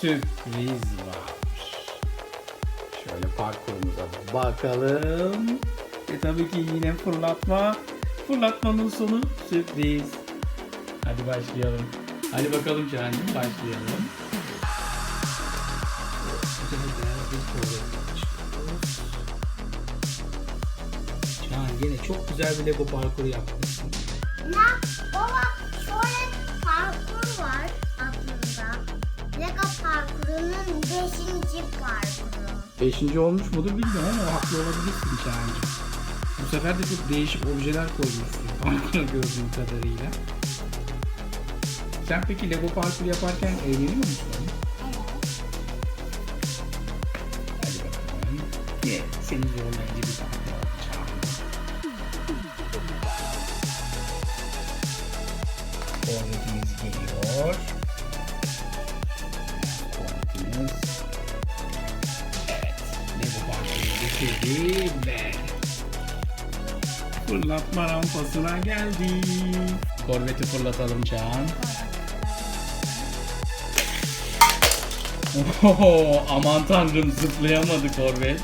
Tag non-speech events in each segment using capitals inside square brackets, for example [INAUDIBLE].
sürpriz var. Şöyle parkurumuza bakalım. Ve tabii ki yine fırlatma. Fırlatmanın sonu sürpriz. Hadi başlayalım. Hadi bakalım Şahancığım başlayalım. Şahan yine çok güzel bir Lego parkuru yapmışsın. Ya baba beşinci parkuru. Beşinci olmuş mudur bilmiyorum ama haklı olabilirsin Şahancığım. Bu sefer de çok değişik objeler koymuşsun [LAUGHS] parkura gördüğüm kadarıyla. Sen peki Lego parkur yaparken eğleniyor musun? Hadi bakalım. Yine seni zorlayıcı bir parkur yapacağım. Bitirdi ve fırlatma rampasına geldi. Korveti fırlatalım Çağan. Oho, aman tanrım zıplayamadı korvet.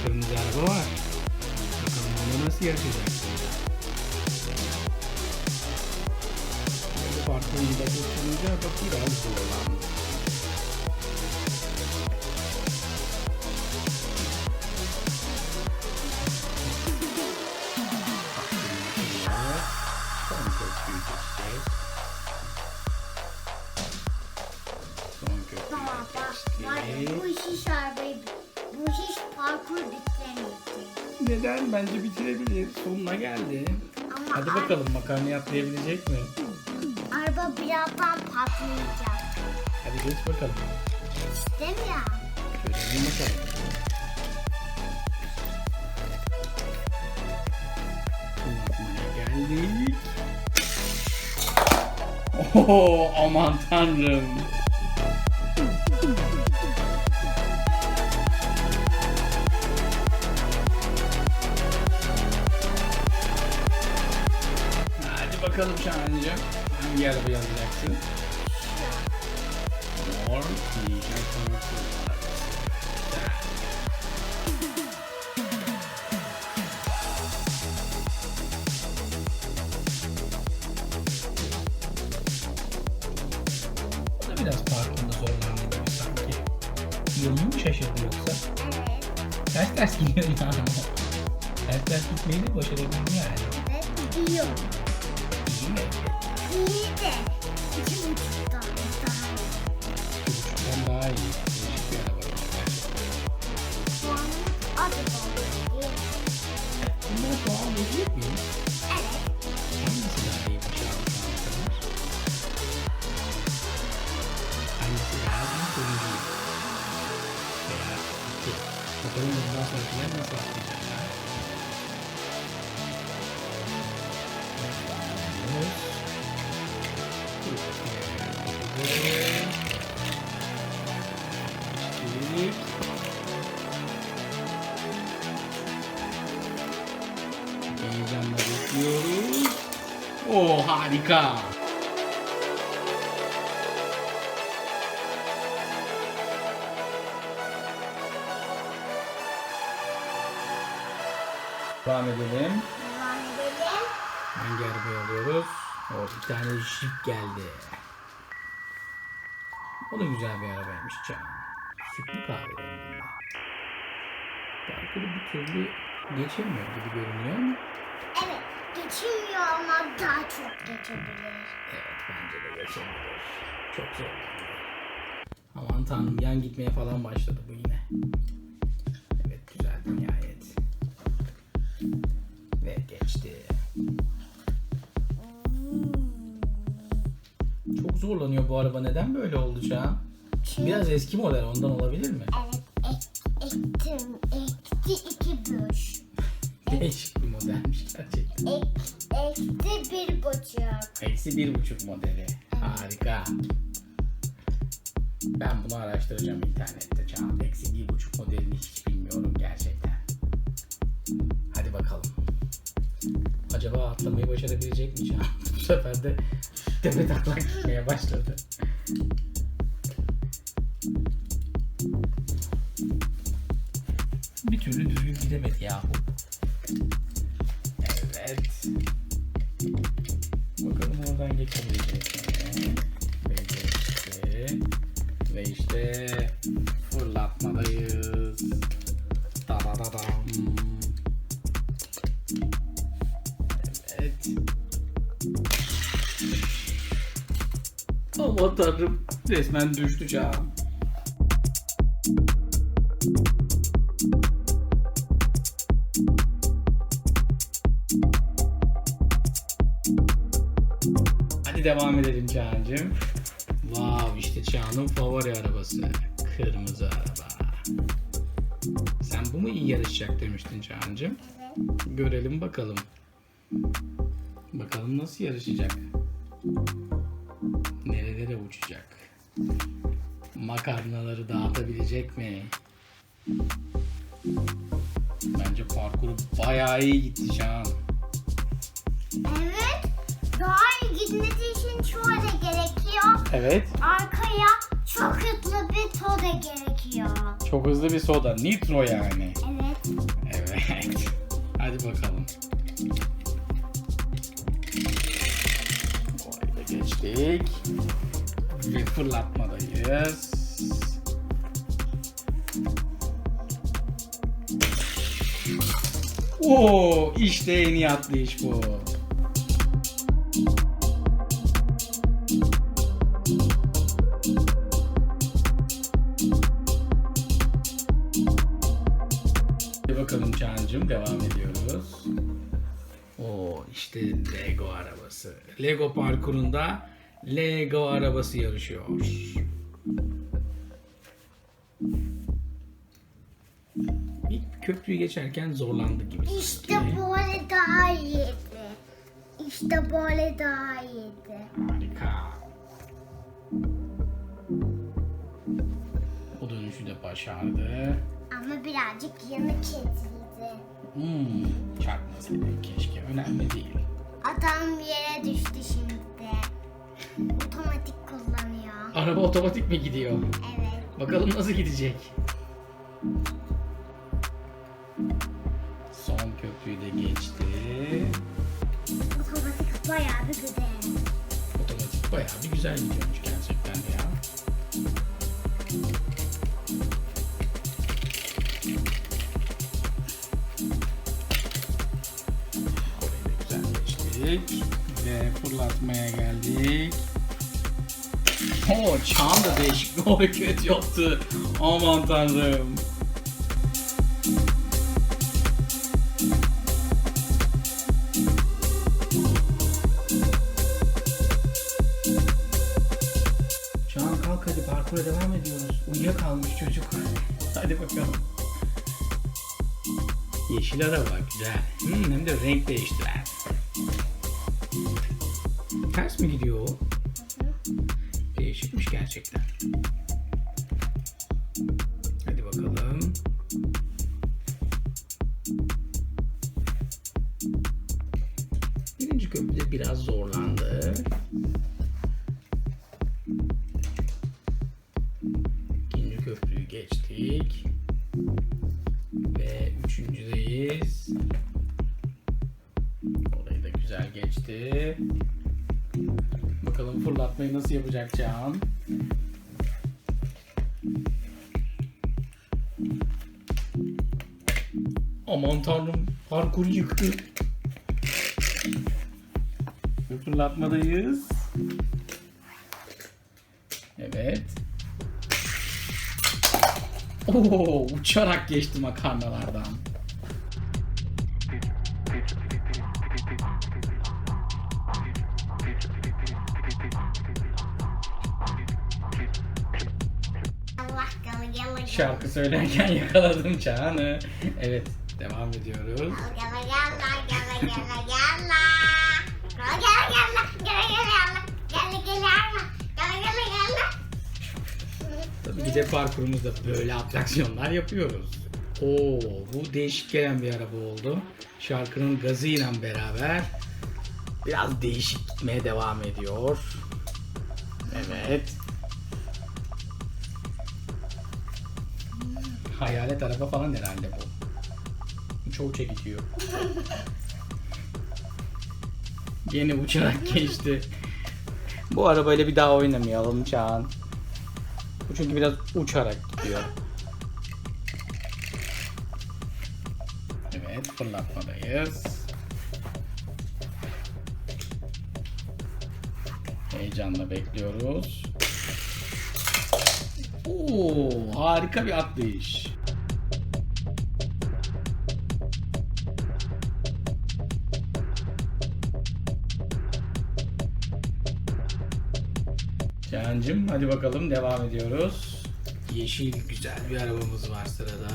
Hmm, kırmızı araba var. Bakalım onu nasıl yaşayacaksın? Bu parkurunu da geçirince bak biraz zorlandı. Son köprüyü geçeceğiz. Son köprüyü Tamam bak. Var ya, geçtik. bu iş arabayı bu iş parkur bitiremeyecek. Neden? Bence bitirebilir. Sonuna geldi. Ama Hadi ar- bakalım makarna atlayabilecek mi? araba birazdan patlayacak. Hadi geç bakalım. Mi ya? Görelim bakalım. Fırlatmaya geldik. Oho aman tanrım. Bakalım Şahancığım. Hangi arabayı alacaksın? Mor, ninja konusunda. O da biraz parkında zorlandı gibi sanki. Yolunu mu şaşırdı yoksa? Ters ters gidiyor yani. Ters ters gitmeyi de başarabildi yani. Evet gidiyor. İyi mi? İyi de iki buçuktan daha iyi. Bu buçuktan daha iyi. Değişik bir araba. Bu an adı balığı. Bunları puanlayacak mıyız? Evet. Hangisi daha iyi bu şarkı kadar? Hangisi daha iyi sonucu? Veya iki. Heyecanla bekliyoruz. Oo harika. Devam edelim. Devam edelim. Hangi arabayı alıyoruz? O bir tane Jeep geldi. O da güzel bir arabaymış Can. Sütlü kahverenginde. Parkuru bir türlü geçemiyor gibi görünüyor ama Evet. Geçilmiyor ama daha çok geçebilir. Evet bence de geçebilir. Çok zor. Aman tanrım yan gitmeye falan başladı bu yine. Zorlanıyor bu araba. Neden böyle oldu Çağan? Biraz eski model ondan olabilir mi? Evet, ek, ektim, ekti iki büş. [LAUGHS] Değişik bir modelmiş gerçekten. Ek, ekti bir buçuk. Eksi bir buçuk modeli. Harika. Ben bunu araştıracağım internette Çağan. Eksi bir buçuk modelini hiç bilmiyorum gerçekten. Hadi bakalım. Acaba atlamayı başarabilecek mi Çağan? [LAUGHS] Bu sefer de tepe taklak gitmeye başladı. Aman tanrım resmen düştü canım. Hadi devam edelim Çağan'cığım. Wow işte Çağan'ın favori arabası. Kırmızı araba. Sen bu mu iyi yarışacak demiştin Çağan'cığım. Görelim bakalım. Bakalım nasıl yarışacak. Nerelere uçacak. Makarnaları dağıtabilecek mi? Bence parkuru bayağı iyi gitti Çağan. Evet, daha iyi gitmesi için çoğu da gerekiyor. Evet. Arkaya çok hızlı bir toda gerekiyor. Çok hızlı bir soda. Nitro yani. Evet. Evet. Hadi bakalım. Orayı da geçtik. Ve fırlatmadayız. Oo, işte en iyi atlayış bu. Bakalım Çağan'cığım devam ediyoruz. Oo işte Lego arabası. Lego parkurunda Lego arabası yarışıyor. Bir köprüyü geçerken zorlandı gibi. İşte sanki. böyle daha iyiydi. İşte böyle daha iyiydi. Harika. O dönüşü de başardı. Ama birazcık yanık edildi. Hmm, çarpmasaydı keşke. Önemli değil. Adam yere düştü şimdi. Otomatik kullanıyor. Araba otomatik mi gidiyor? Evet. Bakalım nasıl gidecek. Son köprüyü de geçti. Otomatik bayağı bir güzel. Otomatik bayağı bir güzel gidiyormuş gerçekten Ve fırlatmaya geldik. Oo, Çağan da değişik bir [LAUGHS] hareket yaptı. Aman tanrım. Çağan kalk hadi parkura devam ediyoruz. Uyuyakalmış çocuk. [LAUGHS] hadi bakalım. Yeşil araba güzel. Hmm, hem de renk değiştiren. Ters gidiyor o? Değişikmiş gerçekten. Hadi bakalım. Birinci köprüde biraz zorlandı. Nasıl yapacak Can? Aman tanrım parkur yıktı. Fırlatmadayız. Evet. Oo, uçarak geçti makarnalardan. Şarkı söylerken yakaladım Çağan'ı. Evet devam ediyoruz. Tabii ki de parkurumuzda böyle atraksiyonlar yapıyoruz. Oo, bu değişik gelen bir araba oldu. Şarkının gazıyla beraber biraz değişik gitmeye devam ediyor. Evet. Hayalet araba falan herhalde bu. Çok çekiyor. Yine uçarak [LAUGHS] geçti. Bu arabayla bir daha oynamayalım Çağan. Bu çünkü biraz uçarak gidiyor. Evet, fırlatmadayız. Heyecanla bekliyoruz. Oo, harika bir atlayış. Cancım hadi bakalım devam ediyoruz. Yeşil güzel bir arabamız var sırada.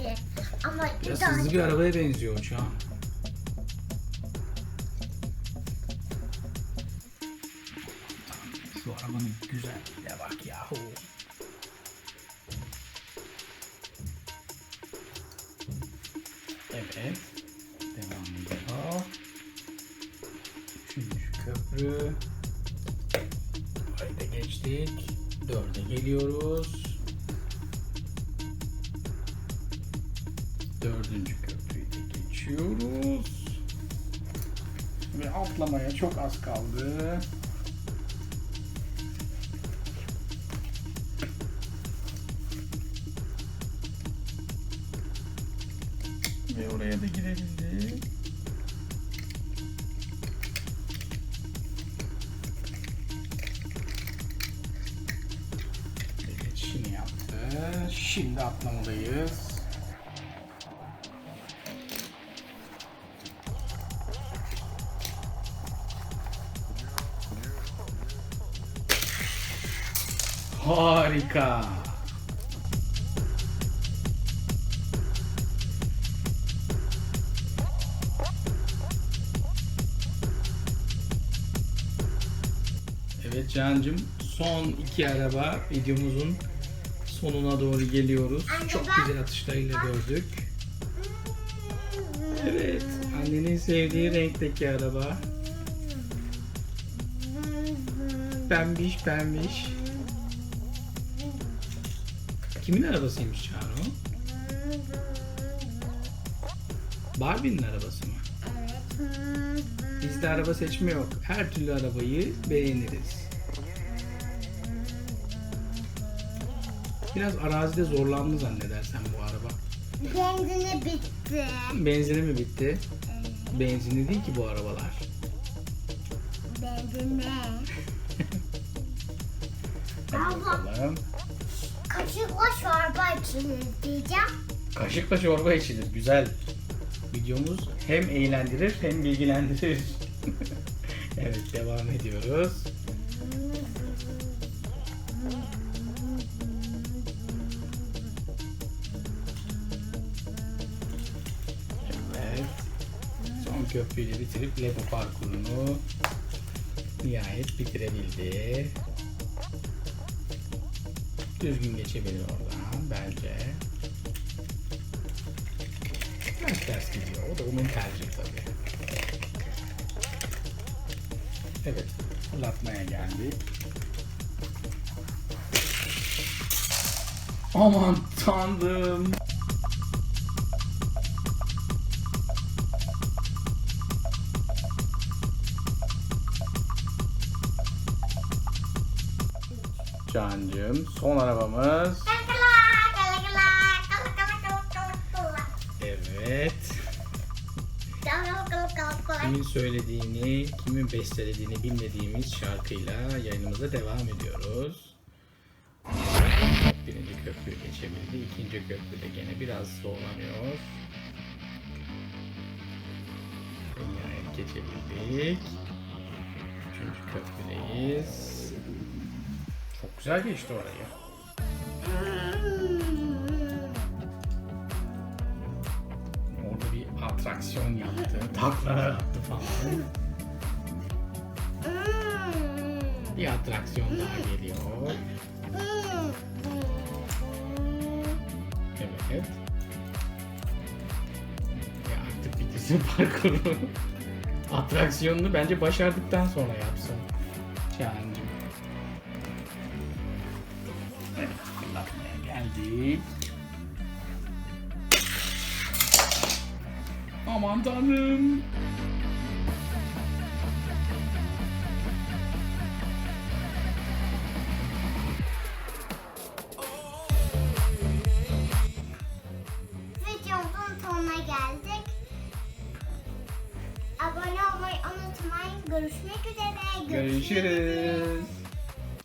İyi. Ama Biraz daha hızlı bir arabaya benziyor uçağın. Şu arabanın güzelliğine bak yahu. Evet. Devam ediyor. Üçüncü köprü. Burayı da geçtik. Dörde geliyoruz. Dördüncü köprüyü de geçiyoruz. Ve atlamaya çok az kaldı. Ve oraya da girebildi. Ve Geçişini yaptı. Şimdi atlamalıyız. Harika. Evet Cancım son iki araba videomuzun sonuna doğru geliyoruz. Çok güzel atışlarıyla gördük. Evet annenin sevdiği renkteki araba. Pembiş pembiş. Kimin arabasıymış Çağrı o? Barbie'nin arabası mı? Bizde araba seçme yok. Her türlü arabayı beğeniriz. Biraz arazide zorlandı zannedersem bu araba. Benzini bitti. Benzini mi bitti? Benzini değil ki bu arabalar. Benzini. [LAUGHS] Hadi bakalım. Kaşıkla çorba içilir diyeceğim. Kaşıkla çorba içilir. Güzel. Videomuz hem eğlendirir hem bilgilendirir. [LAUGHS] evet devam ediyoruz. Evet. Son köprüyü de bitirip Lego parkurunu nihayet bitirebildi. Düzgün geçebilir oradan bence. Ters ters gidiyor. O da onun tercihi tabii. Evet. Fırlatmaya geldik. Aman tanrım. Kala kala kala. Evet. Kimin söylediğini, kimin bestelediğini bilmediğimiz şarkıyla yayınımıza devam ediyoruz. Birinci köprüyü geçebildi. İkinci köprüde gene biraz zorlanıyor. Nihayet geçebildik. Üçüncü köprüdeyiz. Güzel geçti orayı. Orada bir atraksiyon yaptı. Taklalar attı falan. Bir atraksiyon daha geliyor. Evet. Ya artık bitirsin [LAUGHS] parkuru. Atraksiyonunu bence başardıktan sonra yapsın. Cancım. Geldik. Aman tanrım.